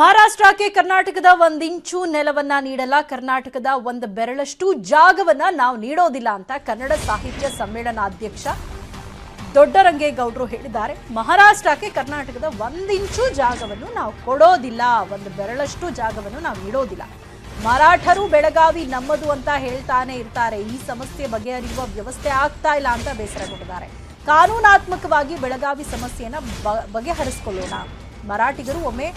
ಮಹಾರಾಷ್ಟ್ರಕ್ಕೆ ಕರ್ನಾಟಕದ ಒಂದಿಂಚು ನೆಲವನ್ನ ನೀಡಲ್ಲ. ಕರ್ನಾಟಕದ ಒಂದು ಬೆರಳಷ್ಟು ಜಾಗವನ್ನ ನಾವು ನೀಡೋದಿಲ್ಲ ಅಂತ ಕನ್ನಡ ಸಾಹಿತ್ಯ ಸಮ್ಮೇಳನಾಧ್ಯಕ್ಷ ದೊಡ್ಡರಂಗೇಗೌಡರು ಹೇಳಿದ್ದಾರೆ. ಮಹಾರಾಷ್ಟ್ರಕ್ಕೆ ಕರ್ನಾಟಕದ ಒಂದಿಂಚು ಜಾಗವನ್ನು ನಾವು ಕೊಡೋದಿಲ್ಲ. ಒಂದು ಬೆರಳಷ್ಟು ಜಾಗವನ್ನು ನಾವು ನೀಡೋದಿಲ್ಲ. ಮರಾಠರು ಬೆಳಗಾವಿ ನಮ್ಮದು ಅಂತ ಹೇಳ್ತಾನೆ ಇರ್ತಾರೆ. ಈ ಸಮಸ್ಯೆ ಬಗೆಹರಿಯುವ ವ್ಯವಸ್ಥೆ ಆಗ್ತಾ ಇಲ್ಲ ಅಂತ ಬೇಸರಗೊಂಡಿದ್ದಾರೆ. ಕಾನೂನಾತ್ಮಕವಾಗಿ ಬೆಳಗಾವಿ ಸಮಸ್ಯೆಯನ್ನ ಬಗೆಹರಿಸಿಕೊಳ್ಳೋಣ. ಮರಾಠಿಗರು ಒಮ್ಮೆ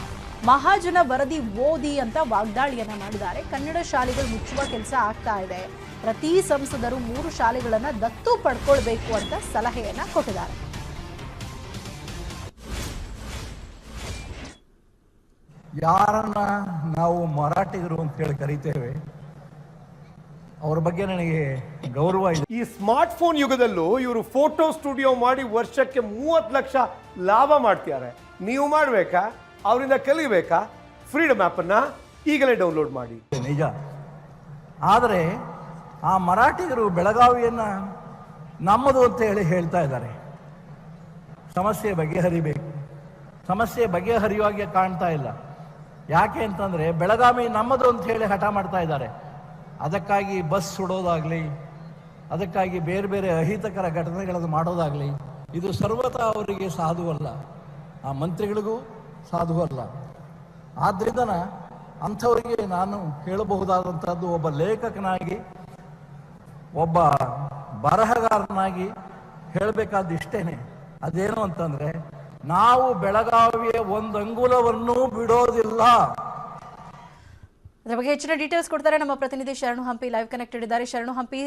ಮಹಾಜನ ವರದಿ ಓದಿ ಅಂತ ವಾಗ್ದಾಳಿಯನ್ನ ಮಾಡಿದ್ದಾರೆ. ಕನ್ನಡ ಶಾಲೆಗಳು ಮುಚ್ಚುವ ಕೆಲಸ ಆಗ್ತಾ ಇದೆ. ಪ್ರತಿ ಸಂಸದರು ಮೂರು ಶಾಲೆಗಳನ್ನ ದತ್ತು ಪಡ್ಕೊಳ್ಬೇಕು ಅಂತ ಸಲಹೆಯನ್ನ ಕೊಟ್ಟಿದ್ದಾರೆ. ಯಾರನ್ನ ನಾವು ಮರಾಠಿಗರು ಅಂತ ಹೇಳಿ ಕರಿತೇವೆ ಅವ್ರ ಬಗ್ಗೆ ನನಗೆ ಗೌರವ ಇದೆ. ಈ ಸ್ಮಾರ್ಟ್ ಫೋನ್ ಯುಗದಲ್ಲೂ ಇವರು ಫೋಟೋ ಸ್ಟುಡಿಯೋ ಮಾಡಿ ವರ್ಷಕ್ಕೆ ಮೂವತ್ತು ಲಕ್ಷ ಲಾಭ ಮಾಡ್ತಿದ್ದಾರೆ. ನೀವು ಮಾಡಬೇಕಾ? ಅವರಿಂದ ಕಲಿಬೇಕಾ? ಫ್ರೀಡಮ್ ಆ್ಯಪನ್ನು ಈಗಲೇ ಡೌನ್ಲೋಡ್ ಮಾಡಿ. ನಿಜ. ಆದರೆ ಆ ಮರಾಠಿಗರು ಬೆಳಗಾವಿಯನ್ನ ನಮ್ಮದು ಅಂತ ಹೇಳಿ ಹೇಳ್ತಾ ಇದ್ದಾರೆ. ಸಮಸ್ಯೆ ಬಗೆಹರಿಬೇಕು. ಸಮಸ್ಯೆ ಬಗೆಹರಿಯುವಾಗೆ ಕಾಣ್ತಾ ಇಲ್ಲ. ಯಾಕೆ ಅಂತಂದ್ರೆ ಬೆಳಗಾವಿ ನಮ್ಮದು ಅಂತ ಹೇಳಿ ಹಠ ಮಾಡ್ತಾ ಇದ್ದಾರೆ. ಅದಕ್ಕಾಗಿ ಬಸ್ ಸುಡೋದಾಗ್ಲಿ, ಅದಕ್ಕಾಗಿ ಬೇರೆ ಬೇರೆ ಅಹಿತಕರ ಘಟನೆಗಳನ್ನು ಮಾಡೋದಾಗ್ಲಿ, ಇದು ಸರ್ವತಾ ಅವರಿಗೆ ಸಾಧುವಲ್ಲ. ಆ ಮಂತ್ರಿಗಳಿಗೂ ಸಾಧುವಲ್ಲ. ಆದ್ದರಿಂದ ಅಂಥವರಿಗೆ ನಾನು ಹೇಳಬಹುದಾದಂಥದ್ದು ಒಬ್ಬ ಲೇಖಕನಾಗಿ, ಒಬ್ಬ ಬರಹಗಾರನಾಗಿ ಹೇಳಬೇಕಾದ ಇಷ್ಟೇನೆ ಅದೇನು ಅಂತಂದ್ರೆ, ನಾವು ಬೆಳಗಾವಿಯ ಒಂದು ಅಂಗುಲವನ್ನು ಬಿಡೋದಿಲ್ಲ. ಅದರ ಬಗ್ಗೆ ಹೆಚ್ಚಿನ ಡೀಟೇಲ್ಸ್ ಕೊಡ್ತಾರೆ ನಮ್ಮ ಪ್ರತಿನಿಧಿ ಶರಣು ಹಂಪಿ ಲೈವ್ ಕನೆಕ್ಟೆಡ್ ಇದ್ದಾರೆ. ಶರಣು ಹಂಪಿ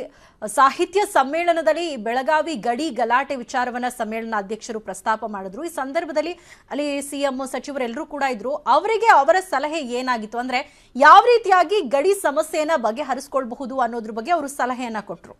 ಸಾಹಿತ್ಯ ಸಮ್ಮೇಳನದಲ್ಲಿ ಬೆಳಗಾವಿ ಗಡಿ ಗಲಾಟೆ ವಿಚಾರವನ್ನ ಸಮ್ಮೇಳನ ಅಧ್ಯಕ್ಷರು ಪ್ರಸ್ತಾಪ ಮಾಡಿದ್ರು. ಈ ಸಂದರ್ಭದಲ್ಲಿ ಅಲ್ಲಿ ಸಿಎಂ ಸಚಿವರೆಲ್ಲರೂ ಕೂಡ ಇದ್ರು. ಅವರಿಗೆ ಅವರ ಸಲಹೆ ಏನಾಗಿತ್ತು ಅಂದ್ರೆ ಯಾವ ರೀತಿಯಾಗಿ ಗಡಿ ಸಮಸ್ಯೆಯನ್ನ ಬಗೆಹರಿಸ್ಕೊಳ್ಬಹುದು ಅನ್ನೋದ್ರ ಬಗ್ಗೆ ಅವರು ಸಲಹೆಯನ್ನ ಕೊಟ್ಟರು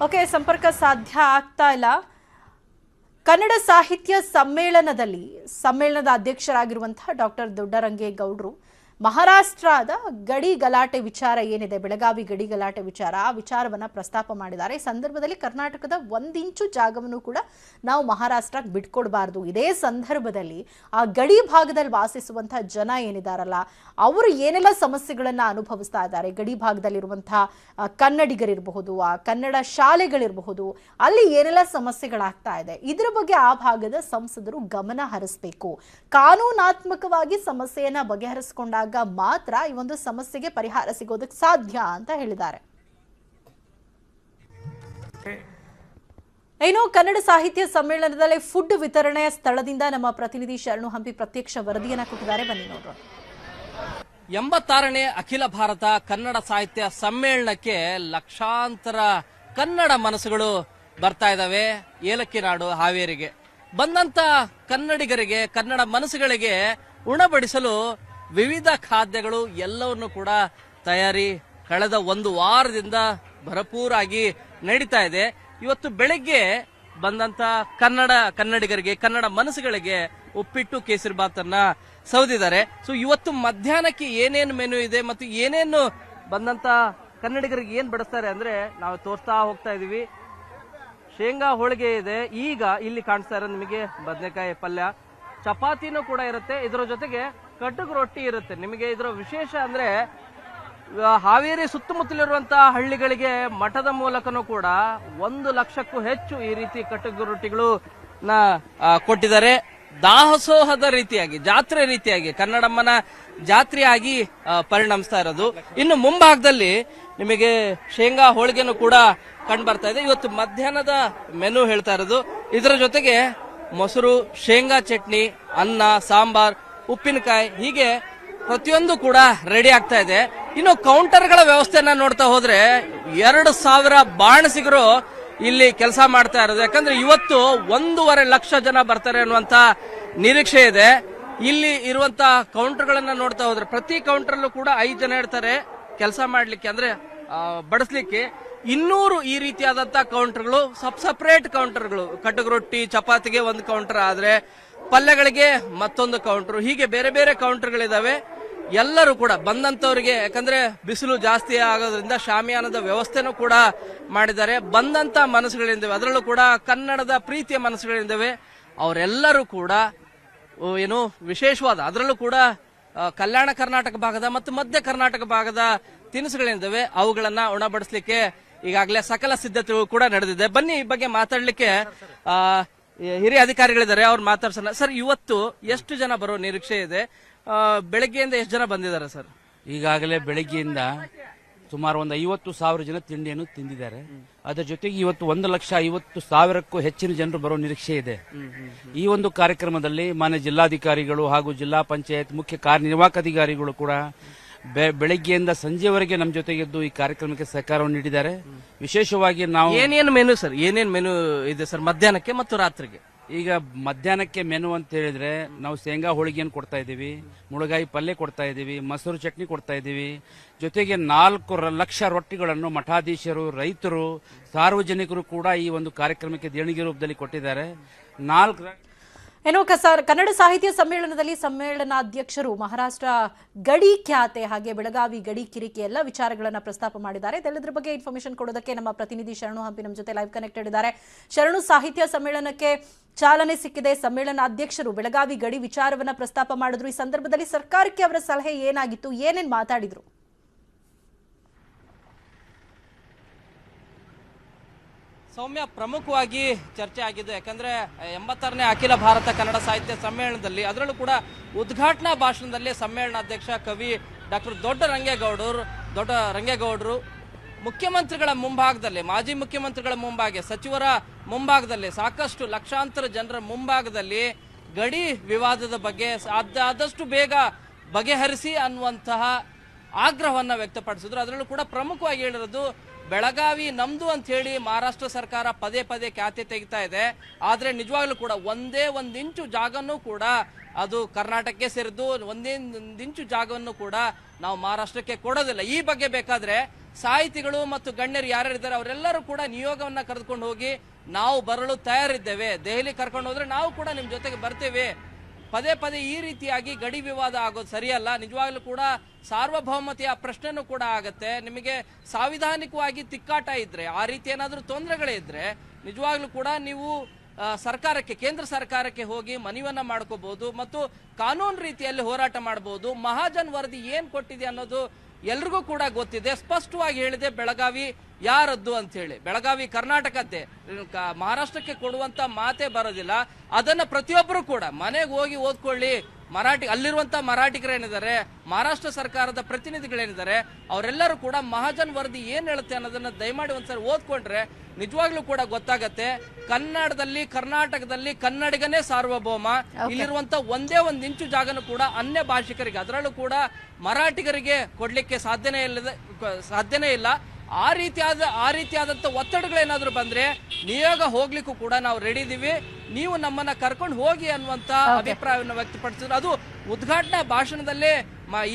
ಓಕೆ ಸಂಪರ್ಕ ಸಾಧ್ಯ ಆಗ್ತಾ ಇಲ್ಲ. ಕನ್ನಡ ಸಾಹಿತ್ಯ ಸಮ್ಮೇಳನದಲ್ಲಿ ಸಮ್ಮೇಳನದ ಅಧ್ಯಕ್ಷರಾಗಿರುವಂತಹ ಡಾಕ್ಟರ್ ದೊಡ್ಡರಂಗೇಗೌಡರು ಮಹಾರಾಷ್ಟ್ರದ ಗಡಿ ಗಲಾಟೆ ವಿಚಾರ ಏನಿದೆ? ಬೆಳಗಾವಿ ಗಡಿ ಗಲಾಟೆ ವಿಚಾರ. ಆ ವಿಚಾರವನ್ನ ಪ್ರಸ್ತಾಪ ಮಾಡಿದ್ದಾರೆ. ಈ ಸಂದರ್ಭದಲ್ಲಿ ಕರ್ನಾಟಕದ ಒಂದಿಂಚು ಜಾಗವನ್ನು ಕೂಡ ನಾವು ಮಹಾರಾಷ್ಟ್ರಕ್ಕೆ ಬಿಟ್ಕೊಡ್ಬಾರ್ದು. ಇದೇ ಸಂದರ್ಭದಲ್ಲಿ ಆ ಗಡಿ ಭಾಗದಲ್ಲಿ ವಾಸಿಸುವಂತಹ ಜನ ಏನಿದಾರಲ್ಲ, ಅವರು ಏನೆಲ್ಲ ಸಮಸ್ಯೆಗಳನ್ನು ಅನುಭವಿಸ್ತಾ ಇದ್ದಾರೆ? ಗಡಿ ಭಾಗದಲ್ಲಿರುವಂತಹ ಕನ್ನಡಿಗರಿರಬಹುದು, ಆ, ಕನ್ನಡ ಶಾಲೆಗಳಿರಬಹುದು, ಅಲ್ಲಿ ಏನೆಲ್ಲ ಸಮಸ್ಯೆಗಳಾಗ್ತಾ ಇದೆ? ಇದರ ಬಗ್ಗೆ ಆ ಭಾಗದ ಸಂಸದರು ಗಮನ ಹರಿಸಬೇಕು. ಕಾನೂನಾತ್ಮಕವಾಗಿ ಸಮಸ್ಯೆಯನ್ನು ಬಗೆಹರಿಸಿಕೊಂಡಾಗ ಮಾತ್ರ ಈ ಒಂದು ಸಮಸ್ಯೆಗೆ ಪರಿಹಾರ ಸಿಗೋದಕ್ಕೆ ಸಾಧ್ಯ ಅಂತ ಹೇಳಿದ್ದಾರೆ. ಏನು ಕನ್ನಡ ಸಾಹಿತ್ಯ ಸಮ್ಮೇಳನದಲ್ಲಿ ಫುಡ್ ವಿತರಣೆ ಸ್ಥಳದಿಂದ ನಮ್ಮ ಪ್ರತಿನಿಧಿ ಶರಣು ಹಂಪಿ ಪ್ರತ್ಯಕ್ಷ ವರದಿಯನ್ನ ಕೊಟ್ಟಿದ್ದಾರೆ. ಬನ್ನಿ ನೋಡೋಣ ಎಂಬತ್ತಾರನೇ ಅಖಿಲ ಭಾರತ ಕನ್ನಡ ಸಾಹಿತ್ಯ ಸಮ್ಮೇಳನಕ್ಕೆ ಲಕ್ಷಾಂತರ ಕನ್ನಡ ಮನಸ್ಸುಗಳು ಬರ್ತಾ ಇದಾವೆ ಏಲಕ್ಕಿ ನಾಡು ಹಾವೇರಿಗೆ. ಬಂದಂತ ಕನ್ನಡಿಗರಿಗೆ, ಕನ್ನಡ ಮನಸ್ಸುಗಳಿಗೆ ಉಣಬಡಿಸಲು ವಿವಿಧ ಖಾದ್ಯಗಳು ಎಲ್ಲವನ್ನು ಕೂಡ ತಯಾರಿ ಕಳೆದ ಒಂದು ವಾರದಿಂದ ಭರಪೂರಾಗಿ ನಡೀತಾ ಇದೆ. ಇವತ್ತು ಬೆಳಗ್ಗೆ ಬಂದಂತ ಕನ್ನಡ ಕನ್ನಡಿಗರಿಗೆ, ಕನ್ನಡ ಮನಸ್ಸುಗಳಿಗೆ ಉಪ್ಪಿಟ್ಟು, ಕೇಸರಿ ಬಾತನ್ನ ಸೌದಿದ್ದಾರೆ ಸೊ ಇವತ್ತು ಮಧ್ಯಾಹ್ನಕ್ಕೆ ಏನೇನು ಮೆನು ಇದೆ ಮತ್ತು ಏನೇನು ಬಂದಂತ ಕನ್ನಡಿಗರಿಗೆ ಏನ್ ಬಡಿಸ್ತಾರೆ ಅಂದ್ರೆ ನಾವು ತೋರಿಸ್ತಾ ಹೋಗ್ತಾ ಇದೀವಿ. ಶೇಂಗಾ ಹೋಳಿಗೆ ಇದೆ. ಈಗ ಇಲ್ಲಿ ಕಾಣಿಸ್ತಾ ಇರೋದು ನಿಮಗೆ ಬದನೆಕಾಯಿ ಪಲ್ಯ. ಚಪಾತಿನೂ ಕೂಡ ಇರುತ್ತೆ. ಇದರ ಜೊತೆಗೆ ಕಟುಕ್ ರೊಟ್ಟಿ ಇರುತ್ತೆ. ನಿಮಗೆ ಇದರ ವಿಶೇಷ ಅಂದ್ರೆ ಹಾವೇರಿ ಸುತ್ತಮುತ್ತಲಿರುವಂತಹ ಹಳ್ಳಿಗಳಿಗೆ ಮಠದ ಮೂಲಕನೂ ಕೂಡ ಒಂದು ಲಕ್ಷಕ್ಕೂ ಹೆಚ್ಚು ಈ ರೀತಿ ಕಟುಕ್ ರೊಟ್ಟಿಗಳು ಕೊಟ್ಟಿದ್ದಾರೆ. ದಾಸೋಹದ ರೀತಿಯಾಗಿ, ಜಾತ್ರೆ ರೀತಿಯಾಗಿ, ಕನ್ನಡಮ್ಮನ ಜಾತ್ರೆಯಾಗಿ ಪರಿಣಮಿಸ್ತಾ ಇರೋದು. ಇನ್ನು ಮುಂಭಾಗದಲ್ಲಿ ನಿಮಗೆ ಶೇಂಗಾ ಹೋಳಿಗೆನೂ ಕೂಡ ಕಂಡು ಬರ್ತಾ ಇದೆ. ಇವತ್ತು ಮಧ್ಯಾಹ್ನದ ಮೆನು ಹೇಳ್ತಾ ಇರೋದು. ಇದರ ಜೊತೆಗೆ ಮೊಸರು, ಶೇಂಗಾ ಚಟ್ನಿ, ಅನ್ನ, ಸಾಂಬಾರ್ ಉಪ್ಪಿನಕಾಯಿ ಹೀಗೆ ಪ್ರತಿಯೊಂದು ಕೂಡ ರೆಡಿ ಆಗ್ತಾ ಇದೆ. ಇನ್ನು ಕೌಂಟರ್ಗಳ ವ್ಯವಸ್ಥೆನ ನೋಡ್ತಾ ಹೋದ್ರೆ ಎರಡು ಸಾವಿರ ಬಾಣಸಿಗರು ಇಲ್ಲಿ ಕೆಲಸ ಮಾಡ್ತಾ ಇರೋದು. ಯಾಕಂದ್ರೆ ಇವತ್ತು ಒಂದೂವರೆ ಲಕ್ಷ ಜನ ಬರ್ತಾರೆ ಅನ್ನುವಂತ ನಿರೀಕ್ಷೆ ಇದೆ. ಇಲ್ಲಿ ಇರುವಂತ ಕೌಂಟರ್ಗಳನ್ನ ನೋಡ್ತಾ ಹೋದ್ರೆ ಪ್ರತಿ ಕೌಂಟರ್ಲ್ಲೂ ಕೂಡ ಐದು ಜನ ಇರ್ತಾರೆ ಕೆಲಸ ಮಾಡ್ಲಿಕ್ಕೆ, ಅಂದ್ರೆ ಬಡಿಸ್ಲಿಕ್ಕೆ. ಇನ್ನೂರು ಈ ರೀತಿಯಾದಂತ ಕೌಂಟರ್ಗಳು ಸಬ್ ಸಪ್ರೇಟ್ ಕೌಂಟರ್ಗಳು ಕಟಕ್ ರೊಟ್ಟಿ, ಚಪಾತಿಗೆ ಒಂದು ಕೌಂಟರ್ ಆದ್ರೆ ಪಲ್ಯಗಳಿಗೆ ಮತ್ತೊಂದು ಕೌಂಟರ್ ಹೀಗೆ ಬೇರೆ ಬೇರೆ ಕೌಂಟರ್ಗಳಿದ್ದಾವೆ ಎಲ್ಲರೂ ಕೂಡ, ಬಂದಂತವರಿಗೆ, ಯಾಕಂದ್ರೆ ಬಿಸಿಲು ಜಾಸ್ತಿ ಆಗೋದ್ರಿಂದ ಶಾಮಿಯಾನದ ವ್ಯವಸ್ಥೆನೂ ಕೂಡ ಮಾಡಿದ್ದಾರೆ. ಬಂದಂತ ಮನಸ್ಸುಗಳಿಂದವೆ ಅದರಲ್ಲೂ ಕೂಡ ಕನ್ನಡದ ಪ್ರೀತಿಯ ಮನಸ್ಸುಗಳಿಂದವೆ ಅವರೆಲ್ಲರೂ ಕೂಡ ಏನು ವಿಶೇಷವಾದ, ಅದರಲ್ಲೂ ಕೂಡ ಕಲ್ಯಾಣ ಕರ್ನಾಟಕ ಭಾಗದ ಮತ್ತು ಮಧ್ಯ ಕರ್ನಾಟಕ ಭಾಗದ ತಿನಿಸುಗಳಿದ್ದಾವೆ ಅವುಗಳನ್ನ ಉಣಬಡಿಸಲಿಕ್ಕೆ ಈಗಾಗಲೇ ಸಕಲ ಸಿದ್ಧತೆಗಳು ಕೂಡ ನಡೆದಿದೆ. ಬನ್ನಿ ಈ ಬಗ್ಗೆ ಮಾತಾಡಲಿಕ್ಕೆ ಹಿರಿಯ ಅಧಿಕಾರಿಗಳಿದ್ದಾರೆ, ಅವ್ರು ಮಾತಾಡ್ಸೋಣ ಸರ್, ಇವತ್ತು ಎಷ್ಟು ಜನ ಬರೋ ನಿರೀಕ್ಷೆ ಇದೆ? ಬೆಳಗ್ಗೆಯಿಂದ ಎಷ್ಟು ಜನ ಬಂದಿದ್ದಾರೆ ಸರ್? ಈಗಾಗಲೇ ಬೆಳಗ್ಗೆಯಿಂದ ಸುಮಾರು ಒಂದು ಐವತ್ತು ಸಾವಿರ ಜನ ತಿಂಡಿಯನ್ನು ತಿಂದಿದ್ದಾರೆ. ಅದರ ಜೊತೆಗೆ ಇವತ್ತು ಒಂದು ಲಕ್ಷ ಐವತ್ತು ಸಾವಿರಕ್ಕೂ ಹೆಚ್ಚಿನ ಜನರು ಬರೋ ನಿರೀಕ್ಷೆ ಇದೆ. ಈ ಒಂದು ಕಾರ್ಯಕ್ರಮದಲ್ಲಿ ಮಾನ್ಯ ಜಿಲ್ಲಾಧಿಕಾರಿಗಳು ಹಾಗೂ ಜಿಲ್ಲಾ ಪಂಚಾಯತ್ ಮುಖ್ಯ ಕಾರ್ಯನಿರ್ವಾಹಕ ಅಧಿಕಾರಿಗಳು ಕೂಡ ಬೆಳಗ್ಗೆಯಿಂದ ಸಂಜೆವರೆಗೆ ನಮ್ಮ ಜೊತೆಗಿದ್ದು ಈ ಕಾರ್ಯಕ್ರಮಕ್ಕೆ ಸಹಕಾರವನ್ನು ನೀಡಿದ್ದಾರೆ. ವಿಶೇಷವಾಗಿ ನಾವು ಏನೇನು ಮೆನು ಸರ್? ಏನೇನು ಮೆನು ಇದೆ ಸರ್ ಮಧ್ಯಾಹ್ನಕ್ಕೆ ಮತ್ತು ರಾತ್ರಿಗೆ? ಈಗ ಮಧ್ಯಾಹ್ನಕ್ಕೆ ಮೆನು ಅಂತ ಹೇಳಿದ್ರೆ ನಾವು ಶೇಂಗಾ ಹೋಳಿಗೆಯನ್ನು ಕೊಡ್ತಾ ಇದ್ದೀವಿ ಮುಳುಗಾಯಿ ಪಲ್ಯ ಕೊಡ್ತಾ ಇದ್ದೀವಿ ಮೊಸರು ಚಟ್ನಿ ಕೊಡ್ತಾ ಇದ್ದೀವಿ. ಜೊತೆಗೆ ನಾಲ್ಕು ಲಕ್ಷ ರೊಟ್ಟಿಗಳನ್ನು ಮಠಾಧೀಶರು ರೈತರು ಸಾರ್ವಜನಿಕರು ಕೂಡ ಈ ಒಂದು ಕಾರ್ಯಕ್ರಮಕ್ಕೆ ದೇಣಿಗೆ ರೂಪದಲ್ಲಿ ಕೊಟ್ಟಿದ್ದಾರೆ. ನಾಲ್ಕು ಏನೋ ಕಸ- ಕನ್ನಡ ಸಾಹಿತ್ಯ ಸಮ್ಮೇಳನದಲ್ಲಿ ಸಮ್ಮೇಳನಾಧ್ಯಕ್ಷರು ಮಹಾರಾಷ್ಟ್ರ ಗಡಿ ಖ್ಯಾತೆ ಹಾಗೆ ಬೆಳಗಾವಿ ಗಡಿ ಕಿರಿಕೆ ಎಲ್ಲ ವಿಚಾರಗಳನ್ನು ಪ್ರಸ್ತಾಪ ಮಾಡಿದ್ದಾರೆ. ಇದೆಲ್ಲದರ ಬಗ್ಗೆ ಇನ್ಫಾರ್ಮೇಶನ್ ಕೊಡೋದಕ್ಕೆ ನಮ್ಮ ಪ್ರತಿನಿಧಿ ಶರಣು ಹಂಪಿ ನಮ್ಮ ಜೊತೆ ಲೈವ್ ಕನೆಕ್ಟೆಡ್ ಇದ್ದಾರೆ ಶರಣು, ಸಾಹಿತ್ಯ ಸಮ್ಮೇಳನಕ್ಕೆ ಚಾಲನೆ ಸಿಕ್ಕಿದೆ. ಸಮ್ಮೇಳನಾಧ್ಯಕ್ಷರು ಬೆಳಗಾವಿ ಗಡಿ ವಿಚಾರವನ್ನ ಪ್ರಸ್ತಾಪ ಮಾಡಿದ್ರು. ಈ ಸಂದರ್ಭದಲ್ಲಿ ಸರ್ಕಾರಕ್ಕೆ ಅವರ ಸಲಹೆ ಏನಾಗಿತ್ತು? ಏನೇನ್ ಮಾತಾಡಿದ್ರು? ಸೌಮ್ಯ, ಪ್ರಮುಖವಾಗಿ ಚರ್ಚೆ ಆಗಿದ್ದು, ಯಾಕಂದ್ರೆ ಎಂಬತ್ತಾರನೇ ಅಖಿಲ ಭಾರತ ಕನ್ನಡ ಸಾಹಿತ್ಯ ಸಮ್ಮೇಳನದಲ್ಲಿ, ಅದರಲ್ಲೂ ಕೂಡ ಉದ್ಘಾಟನಾ ಭಾಷಣದಲ್ಲಿ ಸಮ್ಮೇಳನಾಧ್ಯಕ್ಷ ಕವಿ ಡಾಕ್ಟರ್ ದೊಡ್ಡ ರಂಗೇಗೌಡರು ದೊಡ್ಡ ರಂಗೇಗೌಡರು, ಮುಖ್ಯಮಂತ್ರಿಗಳ ಮುಂಭಾಗದಲ್ಲಿ, ಮಾಜಿ ಮುಖ್ಯಮಂತ್ರಿಗಳ ಮುಂಭಾಗ, ಸಚಿವರ ಮುಂಭಾಗದಲ್ಲಿ, ಸಾಕಷ್ಟು ಲಕ್ಷಾಂತರ ಜನರ ಮುಂಭಾಗದಲ್ಲಿ ಗಡಿ ವಿವಾದದ ಬಗ್ಗೆ ಆದಷ್ಟು ಬೇಗ ಬಗೆಹರಿಸಿ ಅನ್ನುವಂತಹ ಆಗ್ರಹವನ್ನು ವ್ಯಕ್ತಪಡಿಸಿದ್ರು. ಅದರಲ್ಲೂ ಕೂಡ ಪ್ರಮುಖವಾಗಿ ಹೇಳಿರೋದು ಬೆಳಗಾವಿ ನಮ್ದು ಅಂತ ಹೇಳಿ ಮಹಾರಾಷ್ಟ್ರ ಸರ್ಕಾರ ಪದೇ ಪದೇ ಖ್ಯಾತೆ ತೆಗಿತಾ ಇದೆ. ಆದ್ರೆ ನಿಜವಾಗ್ಲೂ ಕೂಡ ಒಂದೇ ಒಂದು ಇಂಚು ಕೂಡ ಅದು ಕರ್ನಾಟಕಕ್ಕೆ ಸೇರಿದ್ದು ಒಂದೇ ಇಂಚು ಜಾಗವನ್ನು ಕೂಡ ನಾವು ಮಹಾರಾಷ್ಟ್ರಕ್ಕೆ ಕೊಡೋದಿಲ್ಲ. ಈ ಬಗ್ಗೆ ಬೇಕಾದ್ರೆ ಸಾಹಿತಿಗಳು ಮತ್ತು ಗಣ್ಯರು ಯಾರ್ಯಾರಿದ್ದಾರೆ ಅವರೆಲ್ಲರೂ ಕೂಡ ನಿಯೋಗವನ್ನ ಕರೆದುಕೊಂಡು ಹೋಗಿ ನಾವು ಬರಲು ತಯಾರಿದ್ದೇವೆ. ದೆಹಲಿ ಕರ್ಕೊಂಡು ಹೋದ್ರೆ ನಾವು ಕೂಡ ನಿಮ್ ಜೊತೆಗೆ ಬರ್ತೇವೆ. ಪದೇ ಪದೇ ಈ ರೀತಿಯಾಗಿ ಗಡಿ ವಿವಾದ ಆಗೋದು ಸರಿಯಲ್ಲ. ನಿಜವಾಗ್ಲೂ ಕೂಡ ಸಾರ್ವಭೌಮತೆಯ ಪ್ರಶ್ನೆನೂ ಕೂಡ ಆಗುತ್ತೆ. ನಿಮಗೆ ಸಾಂವಿಧಾನಿಕವಾಗಿ ತಿಕ್ಕಾಟ ಇದ್ರೆ, ಆ ರೀತಿ ಏನಾದರೂ ತೊಂದರೆಗಳೇ ಇದ್ರೆ, ನಿಜವಾಗ್ಲೂ ಕೂಡ ನೀವು ಸರ್ಕಾರಕ್ಕೆ, ಕೇಂದ್ರ ಸರ್ಕಾರಕ್ಕೆ ಹೋಗಿ ಮನವಿಯನ್ನ ಮಾಡ್ಕೋಬಹುದು. ಮತ್ತು ಕಾನೂನು ರೀತಿಯಲ್ಲಿ ಹೋರಾಟ ಮಾಡಬಹುದು ಮಹಾಜನ್ ವರದಿ ಏನ್ ಕೊಟ್ಟಿದೆ ಅನ್ನೋದು ಎಲ್ರಿಗೂ ಕೂಡ ಗೊತ್ತಿದೆ, ಸ್ಪಷ್ಟವಾಗಿ ಹೇಳಿದೆ, ಬೆಳಗಾವಿ ಯಾರದ್ದು ಅಂತ ಹೇಳಿ ಬೆಳಗಾವಿ ಕರ್ನಾಟಕದ್ದೇ. ಮಹಾರಾಷ್ಟ್ರಕ್ಕೆ ಕೊಡುವಂತ ಮಾತೇ ಬರೋದಿಲ್ಲ. ಅದನ್ನ ಪ್ರತಿಯೊಬ್ಬರು ಕೂಡ ಮನೆಗೆ ಹೋಗಿ ಓದ್ಕೊಳ್ಳಿ ಮರಾಠಿ ಅಲ್ಲಿರುವಂತ ಮರಾಠಿಗರೇನಿದ್ದಾರೆ ಮಹಾರಾಷ್ಟ್ರ ಸರ್ಕಾರದ ಪ್ರತಿನಿಧಿಗಳೇನಿದ್ದಾರೆ ಅವರೆಲ್ಲರೂ ಕೂಡ ಮಹಾಜನ್ ವರದಿ ಏನ್ ಹೇಳುತ್ತೆ ಅನ್ನೋದನ್ನ ದಯಮಾಡಿ ಒಂದ್ಸರಿ ಓದ್ಕೊಂಡ್ರೆ ನಿಜವಾಗ್ಲೂ ಕೂಡ ಗೊತ್ತಾಗತ್ತೆ. ಕನ್ನಡದಲ್ಲಿ ಕರ್ನಾಟಕದಲ್ಲಿ ಕನ್ನಡಿಗನೇ ಸಾರ್ವಭೌಮ. ಇಲ್ಲಿರುವಂತ ಒಂದೇ ಒಂದ್ ಇಂಚು ಜಾಗನೂ ಕೂಡ ಅನ್ಯ ಭಾಷಿಕರಿಗೆ ಅದರಲ್ಲೂ ಕೂಡ ಮರಾಠಿಗರಿಗೆ ಕೊಡ್ಲಿಕ್ಕೆ ಸಾಧ್ಯನೇ ಇಲ್ಲದ ಸಾಧ್ಯನೇ ಇಲ್ಲ. ಆ ರೀತಿಯಾದ ಆ ರೀತಿಯಾದಂತ ಒತ್ತಡಗಳೇನಾದ್ರೂ ಬಂದ್ರೆ ನಿಯೋಗ ಹೋಗ್ಲಿಕ್ಕೂ ಕೂಡ ನಾವು ರೆಡಿ ಇದೀವಿ. ನೀವು ನಮ್ಮನ್ನ ಕರ್ಕೊಂಡು ಹೋಗಿ ಅನ್ನುವಂತ ಅಭಿಪ್ರಾಯವನ್ನು ವ್ಯಕ್ತಪಡಿಸಿದ್ರು. ಅದು ಉದ್ಘಾಟನಾ ಭಾಷಣದಲ್ಲೇ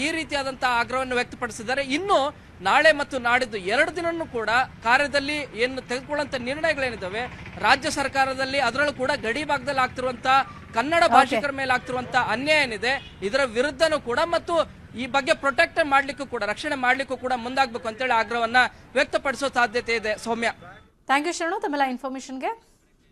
ಈ ರೀತಿಯಾದಂತ ಆಗ್ರಹವನ್ನು ವ್ಯಕ್ತಪಡಿಸಿದ್ದಾರೆ. ಇನ್ನು ನಾಳೆ ಮತ್ತು ನಾಡಿದ್ದು ಎರಡು ದಿನನೂ ಕೂಡ ಕಾರ್ಯದಲ್ಲಿ ಏನು ತೆಗೆದುಕೊಳ್ಳುವಂತ ನಿರ್ಣಯಗಳೇನಿದ್ದಾವೆ ರಾಜ್ಯ ಸರ್ಕಾರದಲ್ಲಿ ಅದರಲ್ಲೂ ಕೂಡ ಗಡಿ ಭಾಗದಲ್ಲಿ ಆಗ್ತಿರುವಂತ ಕನ್ನಡ ಭಾಷಿಕರ ಮೇಲೆ ಆಗ್ತಿರುವಂತ ಅನ್ಯಾಯ ಏನಿದೆ ಇದರ ವಿರುದ್ಧನೂ ಕೂಡ ಮತ್ತು ಈ ಬಗ್ಗೆ ಪ್ರೊಟೆಕ್ಟ್ ಮಾಡ್ಲಿಕ್ಕೂ ಕೂಡ ರಕ್ಷಣೆ ಮಾಡ್ಲಿಕ್ಕೂ ಕೂಡ ಮುಂದಾಗಬೇಕು ಅಂತೇಳಿ ಆಗ್ರಹವನ್ನ ವ್ಯಕ್ತಪಡಿಸೋ ಸಾಧ್ಯತೆ ಇದೆ. ಸೌಮ್ಯ. ಥ್ಯಾಂಕ್ ಯು ಶರಣು ತಮ್ಮೆಲ್ಲ ಇನ್ಫಾರ್ಮೇಶನ್ಗೆ